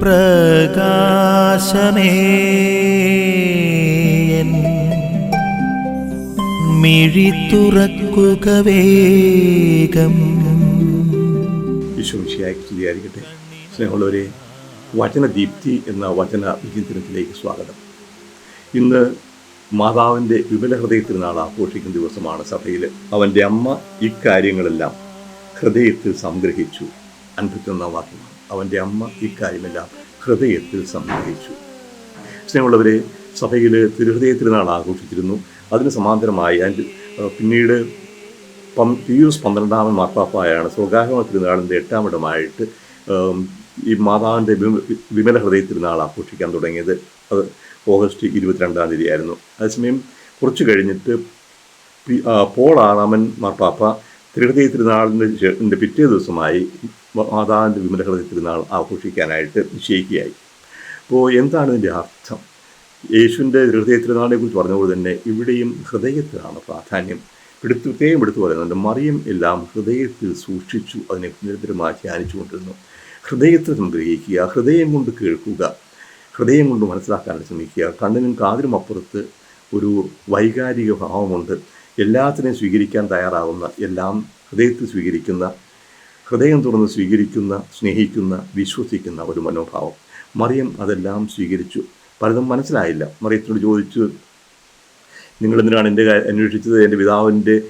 പ്രകാശമേ. മിഴി തുറക്കുക വേഗം. വിശ്വസിയായിരിക്കട്ടെ സ്നേഹമുള്ളവരെ വചനദീപ്തി എന്ന വചന വിചിന്തനത്തിലേക്ക് സ്വാഗതം. ഇന്ന് മാതാവിന്റെ വിമല ഹൃദയത്തിൽ തിരുനാൾ ആഘോഷിക്കുന്ന ദിവസമാണ് സഭയിൽ അവന്റെ അമ്മ ഇക്കാര്യങ്ങളെല്ലാം ഹൃദയത്തിൽ സംഗ്രഹിച്ചു. അൻപത്തൊന്നാം വാക്യമാണ് അവന്റെ അമ്മ ഇക്കാര്യമെല്ലാം ഹൃദയത്തിൽ സംഗ്രഹിച്ചു. സ്നേഹമുള്ളവരെ സഭയിൽ തിരുഹൃദയ തിരുനാൾ ആഘോഷിച്ചിരുന്നു. അതിന് സമാന്തരമായി അതിന്റെ പിന്നീട് പം പിയൂസ് പന്ത്രണ്ടാമൻ മാർപ്പാപ്പായാണ് സ്വകാര്യ തിരുനാളിന്റെ എട്ടാം ഇടമായിട്ട് ഈ മാതാവിന്റെ വിമ- വിമല ഹൃദയ തിരുനാൾ ആഘോഷിക്കാൻ തുടങ്ങിയത്. അത് ഓഗസ്റ്റ് ഇരുപത്തിരണ്ടാം തീയതി ആയിരുന്നു അതേസമയം കുറച്ച് കഴിഞ്ഞിട്ട് പോൾ ആറാമൻ മാർപ്പാപ്പ തിരുഹൃദയ തിരുനാളിന്റെ പിറ്റേ ദിവസമായി മാതാവിന്റെ വിമല ഹൃദയ തിരുനാൾ ആഘോഷിക്കാനായിട്ട് നിശ്ചയിക്കുകയായി. അപ്പോൾ എന്താണ് ഇതിന്റെ അർത്ഥം? യേശുവിന്റെ ഹൃദയ തിരുനാളിനെ കുറിച്ച് പറഞ്ഞതുപോലെ തന്നെ ഇവിടെയും ഹൃദയത്തിലാണ് പ്രാധാന്യം. എടുത്ത് പ്രത്യേകം എടുത്തു പറയുന്നുണ്ട് മറിയം എല്ലാം ഹൃദയത്തിൽ സൂക്ഷിച്ചു അതിനെ നിരന്തരമായി ധ്യാനിച്ചുകൊണ്ടിരുന്നു. ഹൃദയത്തിൽ സംഗ്രഹിക്കുക ഹൃദയം കൊണ്ട് കേൾക്കുക ഹൃദയം കൊണ്ട് മനസ്സിലാക്കാൻ ശ്രമിക്കുക കണ്ണിനും കാതിനും അപ്പുറത്ത് ഒരു വൈകാരിക ഭാവമുണ്ട്. എല്ലാത്തിനെയും സ്വീകരിക്കാൻ തയ്യാറാവുന്ന എല്ലാം ഹൃദയത്തിൽ സ്വീകരിക്കുന്ന ഹൃദയം തുറന്ന് സ്വീകരിക്കുന്ന സ്നേഹിക്കുന്ന വിശ്വസിക്കുന്ന ഒരു മനോഭാവം. മറിയം അതെല്ലാം സ്വീകരിച്ചു. പലതും മനസ്സിലായില്ല. മറിയത്തിനോട് ചോദിച്ചു നിങ്ങൾ എന്തിനാണ് എന്റെ അന്വേഷിച്ചത്? എന്റെ പിതാവിന്റെ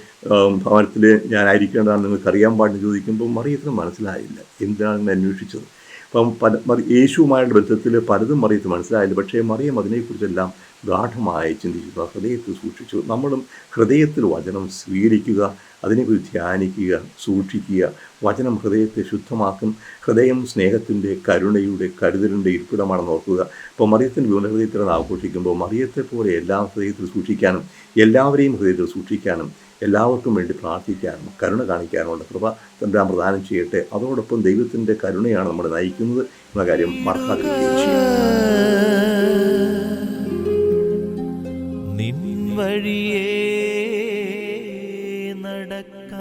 ഭവനത്തിൽ ഞാനായിരിക്കേണ്ടതാണ് നിങ്ങൾക്ക് അറിയാൻ പാടില്ല ചോദിക്കുമ്പോൾ മറിയത്തിന് മനസ്സിലായില്ല. എന്തിനാണ് നിങ്ങൾ അന്വേഷിച്ചത്? അപ്പം പല യേശുവുമായുള്ള ബന്ധത്തിൽ പലതും മറിയത്ത് മനസ്സിലായില്ല. പക്ഷേ മറിയം അതിനെക്കുറിച്ചെല്ലാം ഗാഠമായി ചിന്തിക്കുക ഹൃദയത്തിൽ സൂക്ഷിച്ചു. നമ്മളും ഹൃദയത്തിൽ വചനം സ്വീകരിക്കുക അതിനെക്കുറിച്ച് ധ്യാനിക്കുക സൂക്ഷിക്കുക. വചനം ഹൃദയത്തെ ശുദ്ധമാക്കും. ഹൃദയം സ്നേഹത്തിന്റെ കരുണയുടെ കരുതലിന്റെ ഇരിപ്പിടമാണെന്ന് ഓർക്കുക. ഇപ്പോൾ മറിയത്തിന്റെ വിമലഹൃദയത്തിലാണ് ആഘോഷിക്കുമ്പോൾ മറിയത്തെ പോലെ എല്ലാം ഹൃദയത്തിൽ സൂക്ഷിക്കാനും എല്ലാവരെയും ഹൃദയത്തിൽ സൂക്ഷിക്കാനും എല്ലാവർക്കും വേണ്ടി പ്രാർത്ഥിക്കാനും കരുണ കാണിക്കാനുമുള്ള കൃപ തമ്പുരാൻ പ്രദാനം ചെയ്യട്ടെ. അതോടൊപ്പം ദൈവത്തിന്റെ കരുണയാണ് നമ്മളെ നയിക്കുന്നത് എന്ന കാര്യം ചെയ്യും നിൻ വഴിയേ